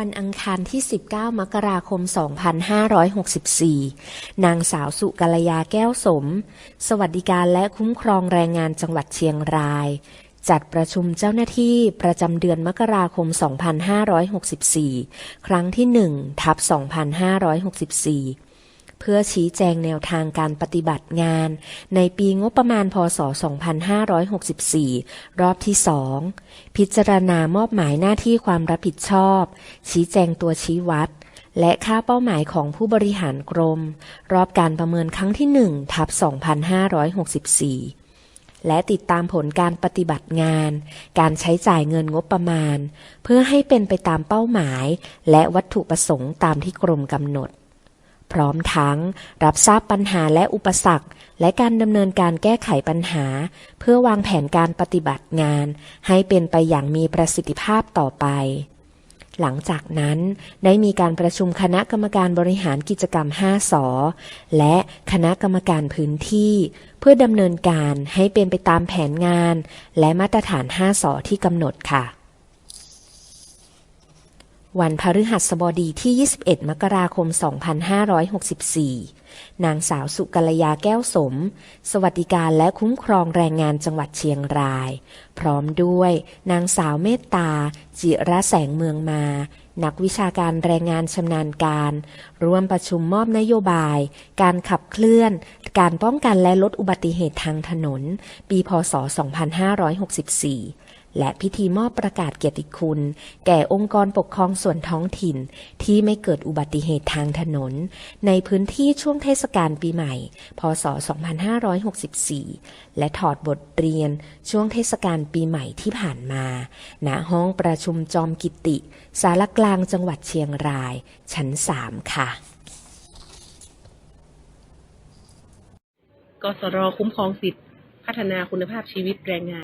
วันอังคารที่ 19 มกราคม 2564 นางสาวสุกัลยาแก้วสม สวัสดิการและคุ้มครองแรงงานจังหวัดเชียงราย จัดประชุมเจ้าหน้าที่ประจำเดือนมกราคม 2564 ครั้งที่1ทับ2564 พื่อชี้แจงแนวทางการปฏิบัติงาน ในปีงบประมาณพศ 2564 รอบที่ 2 พิจารณามอบหมายหน้าที่ความรับผิดชอบ ชี้แจงตัวชี้วัด และค่าเป้าหมายของผู้บริหารกรม รอบการประเมินครั้งที่ 1 ทับ 2564และติดตามผลการปฏิบัติงาน การใช้จ่ายเงินงบประมาณ เพื่อให้เป็นไปตามเป้าหมาย และวัตถุประสงค์ตามที่กรมกำหนด พร้อมทั้งรับทราบปัญหาและอุปสรรค และการดำเนินการแก้ไขปัญหา เพื่อวางแผนการปฏิบัติงาน ให้เป็นไปอย่างมีประสิทธิภาพต่อไป หลังจากนั้นได้มีการประชุมคณะกรรมการบริหารกิจกรรม 5สอและคณะกรรมการพื้นที่ เพื่อดำเนินการให้เป็นไปตามแผนงาน และมาตรฐาน 5สอที่กำหนดค่ะ วันพฤหัสบดีที่ 21 มกราคม 2564 นางสาวสุกัลยาแก้วสม สวัสดิการและคุ้มครองแรงงานจังหวัดเชียงราย พร้อมด้วย นางสาวเมตตา จิระแสงเมืองมา นักวิชาการแรงงานชำนาญการ ร่วมประชุมมอบนโยบาย การขับเคลื่อน การป้องกันและลดอุบัติเหตุทางถนน ปี พศ 2564 และพิธีมอบประกาศเกียรติคุณ แก่องค์กรปกครองส่วนท้องถิ่น ที่ไม่เกิดอุบัติเหตุทางถนน ในพื้นที่ช่วงเทศกาลปีใหม่ พศ 2564 และถอดบทเรียนช่วงเทศกาลปีใหม่ที่ผ่านมา ณ ห้องประชุมจอมกิติ สารกลางจังหวัดเชียงราย ชั้น 3 ค่ะกสรคุ้มครองสิทธิพัฒนาคุณภาพชีวิตแรงงาน